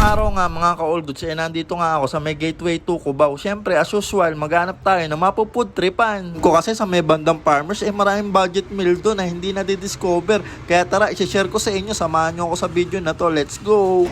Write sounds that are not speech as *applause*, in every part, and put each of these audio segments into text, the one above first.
Goods. Araw nga mga ka-all goods, eh nandito nga ako sa may gateway 2 Cubao. Siyempre, as usual, maghanap tayo na mapupud tripan. Ko kasi sa may bandang farmers, eh maraming budget meal doon na hindi na discover Kaya tara, isi-share ko sa inyo, samahan nyo ako sa video na to. Let's go!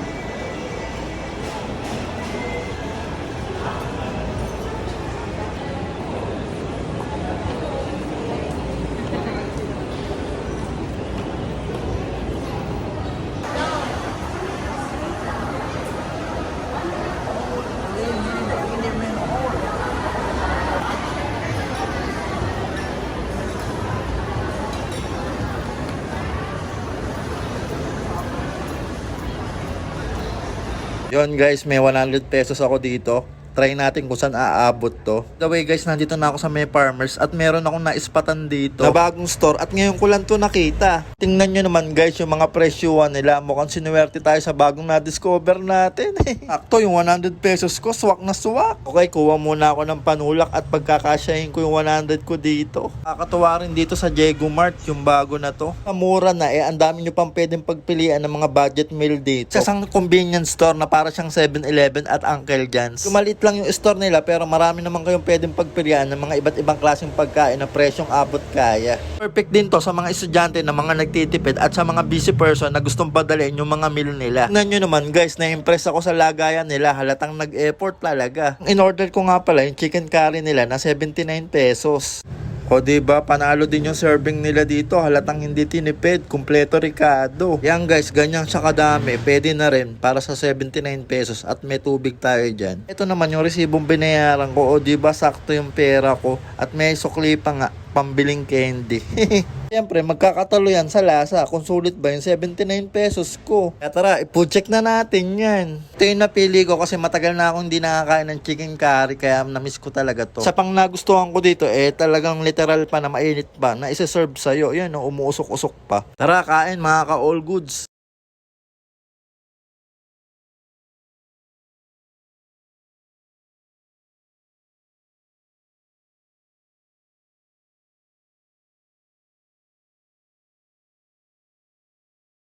Yon guys, may 100 pesos ako dito. Try natin kung saan aabot to. The way guys, nandito na ako sa may farmers at meron akong naispatan dito na bagong store at ngayon ko lang to nakita. Tingnan nyo naman guys yung mga presyuan nila. Mukhang sinuwerte tayo sa bagong na-discover natin. *laughs* Akto, yung 100 pesos ko, swak na swak. Okay, kuha muna ako ng panulak at pagkakasyahin ko yung 100 ko dito. Kakatuwa rin dito sa Jego Mart, yung bago na to. Mura na eh, ang dami nyo pang pwedeng pagpilian ng mga budget meal dito. Sa isang convenience store na para siyang 7-Eleven at Uncle John's. Kumalit lang yung store nila pero marami naman kayong pwedeng pagpilian ng mga iba't ibang klaseng pagkain na presyong abot kaya. Perfect din to sa mga estudyante na mga nagtitipid at sa mga busy person na gustong padalhin yung mga meal nila. Tingnan nyo naman guys, na-impress ako sa lagayan nila. Halatang nag-effort talaga. In-order ko nga pala yung chicken curry nila na 79 pesos. O diba, panalo din yung serving nila dito. Halatang hindi tinipid, kumpleto Ricardo. Yan guys, ganyan siya kadami. Pwede na rin para sa 79 pesos at may tubig tayo dyan. Ito naman yung resibong binayaran ko. O diba, sakto yung pera ko. At may sukli pa nga, pambiling candy. *laughs* Siyempre, magkakatalo yan sa lasa. Kung sulit ba yung 79 pesos ko. Kaya tara, ipo-check na natin yan. Ito yung napili ko kasi matagal na akong hindi nakakain ng chicken curry kaya na-miss ko talaga to. Sa pang nagustuhan ko dito, eh talagang literal pa na mainit pa na isa-serve sa'yo. Yan, no, umuusok-usok pa. Tara, kain mga ka-all goods.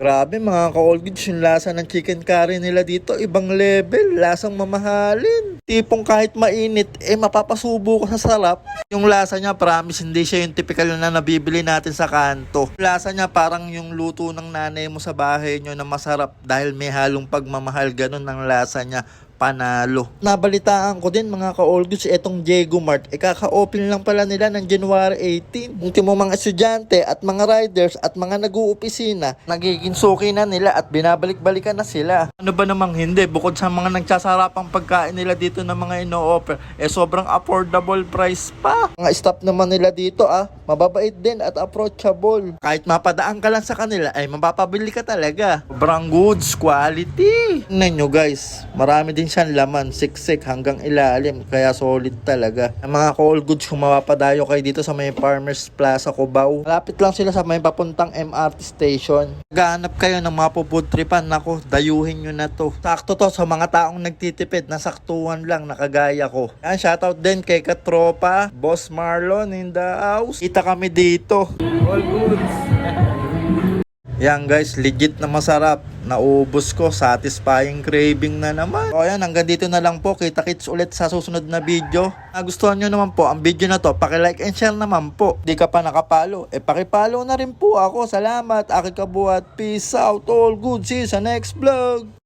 Grabe mga goods, yung lasa ng chicken curry nila dito, ibang level, lasang mamahalin. Tipong kahit mainit, eh mapapasubo ko sa sarap. Yung lasa niya, promise, hindi siya yung typical na nabibili natin sa kanto. Yung lasa niya parang yung luto ng nanay mo sa bahay nyo na masarap dahil may halong pagmamahal, ganun ang lasa niya panalo. Nabalitaan ko din mga ka-all goods, etong Jego Mart, eh kaka-open lang pala nila ng January 18. Ultimo mga estudyante at mga riders at mga nag-uupisina, nagiging suki na nila at binabalik-balikan na sila. Ano ba namang hindi, bukod sa mga nagsasarapang pagkain nila dito ng mga ino-offer, eh sobrang affordable price pa. Mga staff naman nila dito ah, mababait din at approachable. Kahit mapadaan ka lang sa kanila, ay mapapabili ka talaga. Sobrang goods, quality. Tingnan nyo guys, marami din siyang laman, siksik hanggang ilalim, kaya solid talaga. Ang mga call goods, kung mapapadayo kayo dito sa may Farmers Plaza, Cubao, malapit lang sila sa may papuntang MRT station. Gahanap kayo ng mga pupudripan, nako, dayuhin nyo na to. Sakto to sa mga taong nagtitipid, nasaktuhan lang, nakagaya ko. Yan, shoutout din kay Katropa, Boss Marlon in the house. Kita kami dito. All goods. Yan guys, legit na masarap. Naubos ko, satisfying craving na naman. O yan, hanggang dito na lang po. Kita-kits ulit sa susunod na video. Nagustuhan nyo naman po ang video na to. Paki-like and share naman po. Di ka pa nakapalo, eh paki-follow na rin po ako. Salamat, aking kabuhat. Peace out, all good. See you sa next vlog.